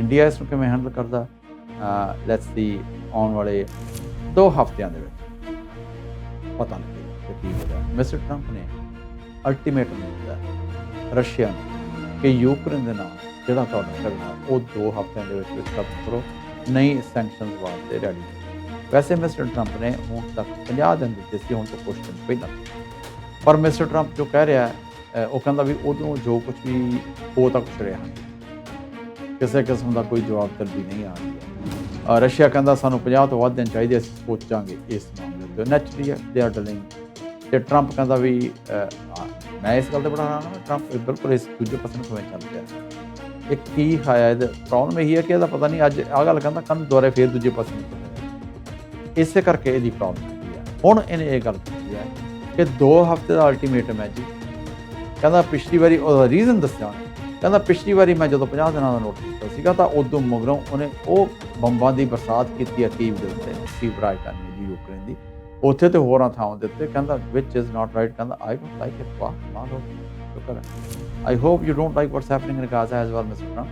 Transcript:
India ਇਸ ਨੂੰ ਕਿਵੇਂ ਹੈਂਡਲ ਕਰਦਾ? ਲੈਟਸ ਸੀ ਆਉਣ ਵਾਲੇ ਦੋ ਹਫ਼ਤਿਆਂ ਦੇ ਵਿੱਚ। ਪਤਾ ਨਹੀਂ ਕੀ ਹੋਗਾ ਮਿਸਟਰ ਟਰੰਪ ਨੇ ਅਲਟੀਮੇਟਮ ਦਿੱਤਾ ਰਸ਼ੀਆ ਨੂੰ ਕਿ ਯੂਕਰੇਨ ਦੇ ਨਾਲ ਜਿਹੜਾ ਤੁਹਾਡਾ ਝਗੜਾ, ਉਹ ਦੋ ਹਫ਼ਤਿਆਂ ਦੇ ਵਿੱਚ ਖਤਮ ਕਰੋ। ਨਹੀਂ ਸੈਂਕਸ਼ਨਸ ਵਾਸਤੇ ਰੈਡੀ ਵੈਸੇ ਮਿਸਟਰ ਟਰੰਪ ਨੇ ਹੁਣ ਤੱਕ 50 ਦਿਨ ਦਿੱਤੇ ਸੀ, ਹੁਣ ਤੋਂ ਕੁਝ ਦਿਨ ਪਹਿਲਾਂ। ਪਰ ਮਿਸਟਰ ਟਰੰਪ ਜੋ ਕਹਿ ਰਿਹਾ ਹੈ ਉਹ ਕਹਿੰਦਾ ਵੀ ਉਦੋਂ ਜੋ ਕੁਝ ਵੀ ਹੋ ਤਾਂ ਕੁਛ ਰਿਹਾ। ਕਿਸੇ ਕਿਸਮ ਦਾ ਕੋਈ ਜਵਾਬ ਤਰਦੀ ਨਹੀਂ ਆ ਰਹੀ ਹੈ। ਰਸ਼ੀਆ ਕਹਿੰਦਾ ਸਾਨੂੰ 50 ਤੋਂ ਵੱਧ ਦਿਨ ਚਾਹੀਦੇ, ਅਸੀਂ ਸੋਚਾਂਗੇ ਇਸ ਮਾਮਲੇ ਤੇ। ਨੈਚੁਰਲੀ ਦੇ ਆਰ ਡਲਿੰਗ ਤੇ ਟਰੰਪ ਕਹਿੰਦਾ ਵੀ ਮੈਂ ਇਸ ਗੱਲ ਤੇ ਬੜਾ ਹੈਰਾਨ ਹਾਂ ਟਰੰਪ ਬਿਲਕੁਲ ਇਸ ਦੂਜੇ ਪਾਸੇ ਨੂੰ ਕਿਵੇਂ ਚੱਲ ਰਿਹਾ ਇਹ ਕੀ ਹੈ, ਇਹਦਾ ਪ੍ਰੋਬਲਮ ਇਹੀ ਹੈ ਕਿ ਇਹਦਾ ਪਤਾ ਨਹੀਂ ਅੱਜ ਆਹ ਗੱਲ ਕਹਿੰਦਾ ਕੱਲ ਦੁਆਰੇ ਫੇਰ ਦੂਜੇ ਪਾਸੇ ਨੂੰ ਇਸੇ ਕਰਕੇ ਇਹਦੀ ਪ੍ਰੋਬਲਮ ਹੈ। ਹੁਣ ਇਹਨੇ ਇਹ ਗੱਲ ਕੀਤੀ ਹੈ ਕਿ 2 ਹਫ਼ਤੇ ਦਾ ਅਲਟੀਮੇਟਮ ਹੈ ਜੀ ਕਹਿੰਦਾ ਪਿਛਲੀ ਵਾਰੀ ਉਹਦਾ ਰੀਜ਼ਨ ਦੱਸਿਆ ਕਹਿੰਦਾ ਪਿਛਲੀ ਵਾਰੀ ਮੈਂ ਜਦੋਂ 50 ਦਿਨਾਂ ਦਾ ਨੋਟਿਸ ਦਿੱਤਾ ਸੀਗਾ, ਤਾਂ ਉਦੋਂ ਮਗਰੋਂ ਉਹਨੇ ਉਹ ਬੰਬਾਂ ਦੀ ਬਰਸਾਤ ਕੀਤੀ ਹੈ ਕੀਵ ਦੇ ਉੱਤੇ ਕੀਵ ਰਾਜਧਾਨੀ ਦੀ ਯੂਕਰੇਨ ਦੀ। ਉੱਥੇ ਤੇ ਹੋਰਾਂ ਥਾਵਾਂ ਦੇ ਉੱਤੇ ਕਹਿੰਦਾ ਵਿਚ ਇਜ਼ ਨਾਟ ਰਾਈਟ ਕਹਿੰਦਾ ਆਈ ਡੋਨਟ ਲਾਈਕ ਇਟ ਵਾਹ ਮਾਰੋ ਸ਼ੁਕਰ I hope you don't like what's happening in Gaza as well mister